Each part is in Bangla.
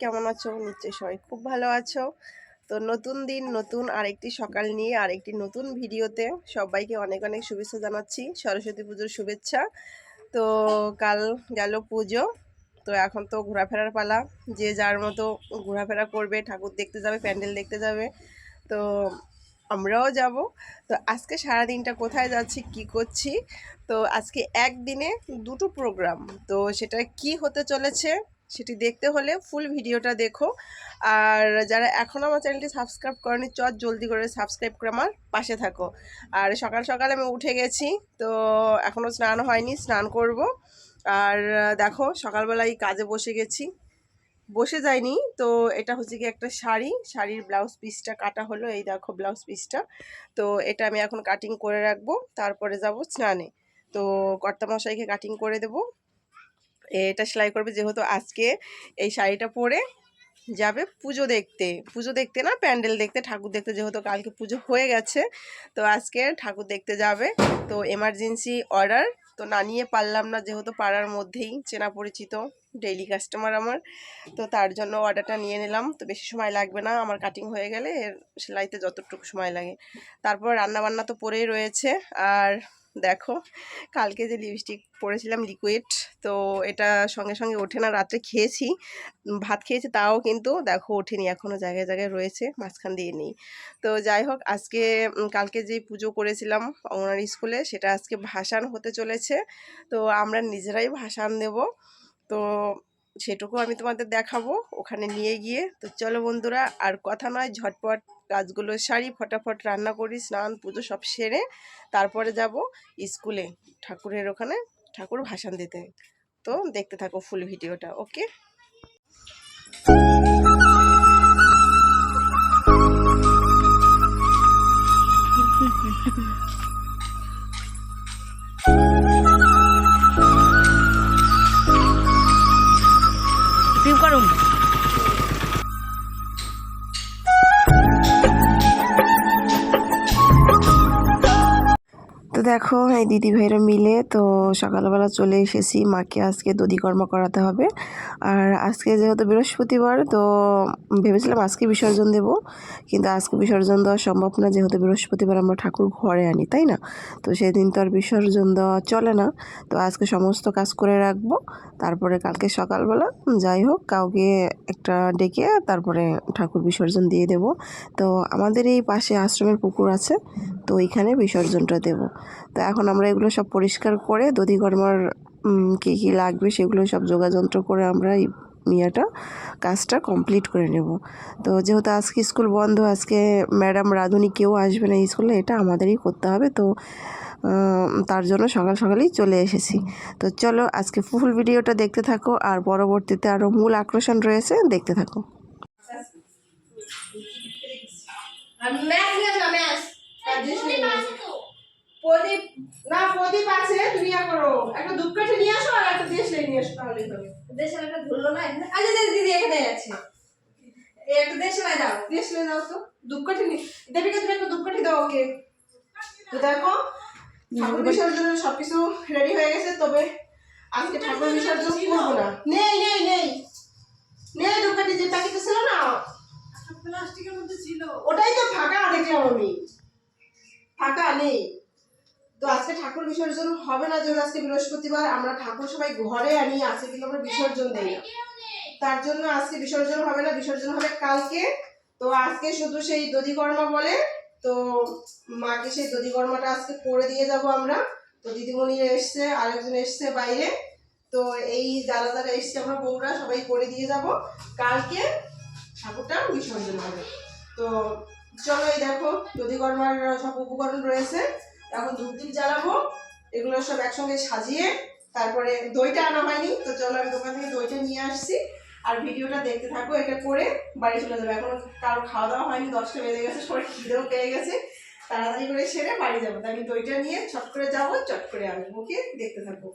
কেমন আছো? নিশ্চয়ই সবাই খুব ভালো আছো। তো নতুন দিন, নতুন আরেকটি সকাল নিয়ে আরেকটি নতুন ভিডিওতে সবাইকে অনেক অনেক শুভেচ্ছা জানাচ্ছি। সরস্বতী পুজোর শুভেচ্ছা। তো কাল গেল পুজো। তো এখন তো ঘোরাফেরার পালা। যে যার মতো ঘোরাফেরা করবে, ঠাকুর দেখতে যাবে, প্যান্ডেল দেখতে যাবে। তো আমরাও যাব। তো আজকে সারা দিনটা কোথায় যাচ্ছি, কি করছি? তো আজকে একদিনে দুটো প্রোগ্রাম তো সেটা কি হতে চলেছে? সেটি দেখতে হলে ফুল ভিডিওটা দেখো। আর যারা এখনও আমার চ্যানেলটি সাবস্ক্রাইব করেনি, চট জলদি করে সাবস্ক্রাইব করে আমার পাশে থাকো। আর সকাল সকাল আমি উঠে গেছি, তো এখনও স্নান হয়নি, স্নান করব। আর দেখো, সকালবেলায় কাজে বসে গেছি। বসে যায়নি তো এটা হচ্ছে কি একটা শাড়ি। শাড়ির ব্লাউজ পিসটা কাটা হলো, এই দেখো ব্লাউজ পিসটা তো এটা আমি এখন কাটিং করে রাখব, তারপরে যাব স্নানে। তো কর্তামশাইকে কাটিং করে দেব। এটা সেলাই করবে যেহেতু আজকে এই শাড়িটা পরে যাবে পুজো দেখতে। পুজো দেখতে না, প্যান্ডেল দেখতে, ঠাকুর দেখতে যেহেতু কালকে পুজো হয়ে গেছে, তো আজকে ঠাকুর দেখতে যাবে। তো এমার্জেন্সি অর্ডার তো না নিয়ে পারলাম না যেহেতু পাড়ার মধ্যেই, চেনা পরিচিত ডেইলি কাস্টমার আমার। তো তার জন্য অর্ডারটা নিয়ে নিলাম। তো বেশি সময় লাগবে না, আমার কাটিং হয়ে গেলে এর সেলাইতে যতটুকু সময় লাগে। তারপর রান্না বান্না তো পরেই রয়েছে, আর দেখো, কালকে যে লিপস্টিক পরেছিলাম লিকুইড তো এটা সঙ্গে সঙ্গে ওঠে না, রাত্রে খেয়েছি ভাত খেয়েছি তাও কিন্তু দেখো ওঠেনি এখনও জায়গায় জায়গায় রয়েছে, মাঝখান দিয়ে নেই। তো যাই হোক, আজকে কালকে যে পুজো করেছিলাম অঙ্গনারী স্কুলে সেটা আজকে ভাসান হতে চলেছে, তো আমরা নিজেরাই ভাসান দেব। তো সেটুকু আমি তোমাদের দেখাবো, ওখানে নিয়ে গিয়ে। তো চলো বন্ধুরা, আর কথা নয়, ঝটপট কাজগুলো সারি, ফটাফট রান্না করি, স্নান, পুজো সব সেরে তারপরে যাব স্কুলে, ঠাকুরের ওখানে ঠাকুর ভাষণ দিতে। তো দেখতে থাকো ফুল ভিডিওটা ওকে? দেখো, এই দিদি ভাইরা মিলে তো সকালবেলা চলে এসেছি। মাকে আজকে দধিকর্মা করাতে হবে। আর আজকে যেহেতু বৃহস্পতিবার, তো ভেবেছিলাম আজকে বিসর্জন দেব। কিন্তু আজকে বিসর্জন দেওয়া সম্ভব না, যেহেতু বৃহস্পতিবার আমরা ঠাকুর ঘরে আনি, তাই না? তো সেদিন তো আর বিসর্জন দেওয়া চলে না। তো আজকে সমস্ত কাজ করে রাখব। তারপরে কালকে সকালবেলা যাই হোক, কাউকে একটা ডেকে তারপরে ঠাকুর বিসর্জন দিয়ে দেব। তো আমাদের এই পাশে আশ্রমের পুকুর আছে, তো ওইখানে বিসর্জনটা দেব। তো এখন আমরা এগুলো সব পরিষ্কার করে দধিকর্মার কী কী লাগবে সেগুলো সব যোগাযন্ত্র করে আমরা এই মিয়াটা কাজটা কমপ্লিট করে নেব। তো যেহেতু আজকে স্কুল বন্ধ আজকে ম্যাডাম রাধুনি কেউ আসবে না স্কুলে এটা আমাদেরই করতে হবে। তো তার জন্য সকাল সকালেই চলে এসেছি। তো চলো আজকে ফুল ভিডিওটা দেখতে থাকো আর পরবর্তীতে আরও মূল আকর্ষণ রয়েছে দেখতে থাকো। প্রদীপ না প্রদীপ আছে তুমি ইয়া করো। একটা ধূপকাঠি নিয়ে আসো আর একটা দেশ নিয়ে আসো তাহলেই হবে। দেশের একটা ধরলো না এখানে? আচ্ছা দিদি, এখানে আছে। একটা দেশে নাই দাও। দেশ নিয়ে দাও তো। ধূপকাঠি নি দেবিকা তুমি একটা ধূপকাঠি দাও ওকে। তো দেখো ঠাকুর বিসর্জনের সবকিছু রেডি হয়ে গেছে তবে আজকে ঠাকুর বিসর্জন করব না। নেই নেই নেই। নেই ধূপকাঠি যে প্যাকেটে ছিল না? প্লাস্টিকের মধ্যে ছিল। ওটাই তো ফাঁকা দেখলাম আমি। ফাঁকা নেই। তো আজকে ঠাকুর বিসর্জন হবে না যেহেতু আজকে বৃহস্পতিবার, আমরা ঠাকুর সবাই ঘরে আনি, আজকে কিন্তু আমরা বিসর্জন দেই না। তার জন্য আজকে বিসর্জন হবে না, বিসর্জন হবে কালকে। তো আজকে শুধু সেই দধিকর্মা বলে, তো মাকে সেই দধিকর্মাটা আজকে করে দিয়ে যাব আমরা। তো দিদিমণি এসছে, আরেকজন এসছে বাইরে। তো এই যারা যারা এসছে, আমরা বউরা সবাই করে দিয়ে যাব। কালকে ঠাকুরটা বিসর্জন হবে। তো চলো এই দেখো, দধিকর্মার সব উপকরণ রয়েছে। এখন ধূপ দ্বীপ জ্বালাবো, এগুলো সব একসঙ্গে সাজিয়ে তারপরে দইটা আনা হয়নি, তো চলো আমি দোকান থেকে দইটা নিয়ে আসছি। আর ভিডিওটা দেখতে থাকো, এটা করে বাড়ি চলে যাবে। এখন কারও খাওয়া দাওয়া হয়নি, দশটা বেজে গেছে, সবাই খিদেও পেয়ে গেছে। তাড়াতাড়ি করে সেরে বাড়ি যাব। তাই আমি দইটা নিয়ে চট করে যাব, চট করে আসব ওকে দেখতে থাকো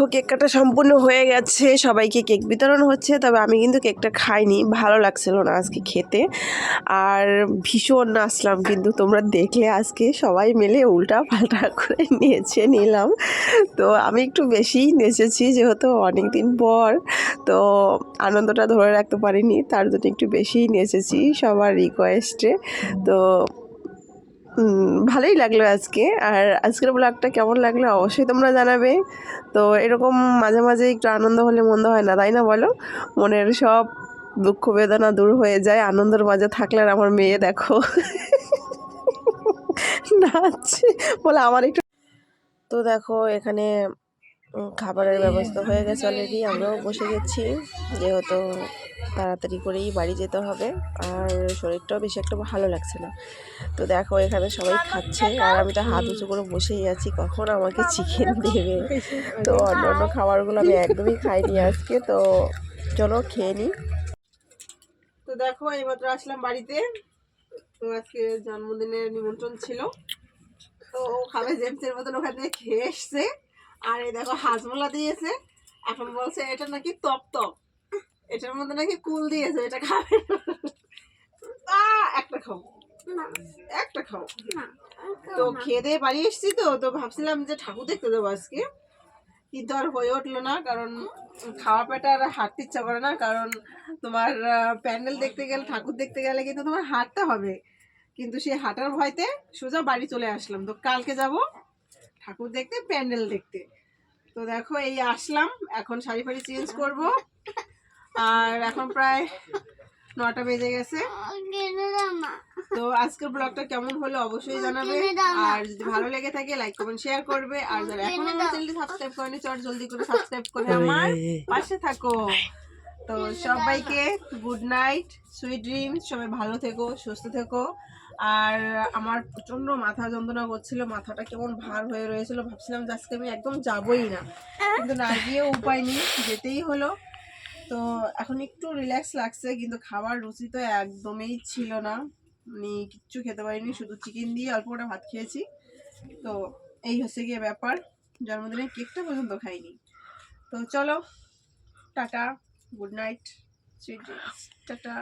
দেখো কেক কাটা সম্পূর্ণ হয়ে গেছে। সবাইকে কেক বিতরণ হচ্ছে, তবে আমি কিন্তু কেকটা খাইনি। ভালো লাগছিল না আজকে খেতে। আর ভীষণ নাচলাম কিন্তু, তোমরা দেখলে আজকে সবাই মিলে উল্টা পাল্টা করে নেচে নিলাম। তো আমি একটু বেশিই নেচেছি, যেহেতু অনেক দিন পর। তো আনন্দটা ধরে রাখতে পারিনি, তার জন্য একটু বেশিই নেচেছি সবার রিকোয়েস্টে তো ভালোই লাগল আজকে। আর আজকের ব্লগটা কেমন লাগল অবশ্যই তোমরা জানাবে। তো এরকম মাঝে মাঝে একটু আনন্দ হলে মন্দ হয় না, তাই না বলো? মনের সব দুঃখ বেদনা দূর হয়ে যায়, আনন্দের মাঝে থাকলে আর আমার মেয়ে দেখো। নাচছে। বলে আমার একটু তো দেখো, এখানে খাবারের ব্যবস্থা হয়ে গেছে অলরেডি আমরাও বসে গেছি। যেহেতু তাড়াতাড়ি করেই বাড়ি যেতে হবে, আর শরীরটাও বেশি একটা ভালো লাগছে না। তো দেখো, এখানে সবাই খাচ্ছে, আর আমি তো হাত উঁচু করে বসেই আছি, কখন আমাকে চিকেন দেবে? তো অন্য অন্য খাবারগুলো আমি একদমই খাইনি আজকে, তো চলো খেয়ে নিই তো দেখো, এইমাত্র আসলাম বাড়িতে। তো আজকে জন্মদিনের নিমন্ত্রণ ছিল। তো খাবে, জেমসের মতন ওখানে খেয়ে এসছে। আর এই দেখো হাজমোলা দিয়েছে। এখন বলছে এটা নাকি তপ তপ। এটার মধ্যে নাকি কুল দিয়েছে এটা খাবে না। একটা খাও। একটা খাও। তো খেয়ে দিয়ে বাড়ি এসেছি তো তো ভাবছিলাম যে ঠাকুর দেখতে দেবো আজকে। কিন্তু আর হয়ে উঠল না কারণ খাওয়া পেটা আর হাঁটতে ইচ্ছা করে না কারণ তোমার প্যান্ডেল দেখতে গেলে ঠাকুর দেখতে গেলে কিন্তু তোমার হাঁটতে হবে। কিন্তু সেই হাঁটার ভয়তে সোজা বাড়ি চলে আসলাম। তো কালকে যাব ঠাকুর দেখতে প্যান্ডেল দেখতে। তো দেখো এই আসলাম এখন শাড়ি ফাড়ি চেঞ্জ করব। আর এখন প্রায় নটা বেজে গেছে। তো আজকের ব্লগটা কেমন হলো অবশ্যই জানাবে। আর যদি ভালো লেগে থাকে লাইক কমেন্ট শেয়ার করবে। আর যারা এখন আমার চ্যানেলটি সাবস্ক্রাইব করেনি চট জলদি করে সাবস্ক্রাইব করে আমার পাশে থাকো। তো সবাইকে গুড নাইট সুইট ড্রিমস সবাই ভালো থেকো সুস্থ থেকো। আর আমার প্রচণ্ড মাথা যন্ত্রণা করছিল মাথাটা কেমন ভার হয়ে রয়েছিল, ভাবছিলাম যে আজকে আমি একদম যাবই না। কিন্তু না গিয়েও উপায় নেই, যেতেই হলো। তো এখন একটু রিল্যাক্স লাগছে, কিন্তু খাবার রুচি তো একদমই ছিল না। আমি কিচ্ছু খেতে পারিনি, শুধু চিকেন দিয়ে অল্প করে ভাত খেয়েছি। তো এই হচ্ছে গিয়ে ব্যাপার জন্মদিনে কেকটা পর্যন্ত খাইনি। তো চলো, tata good night sweet tata.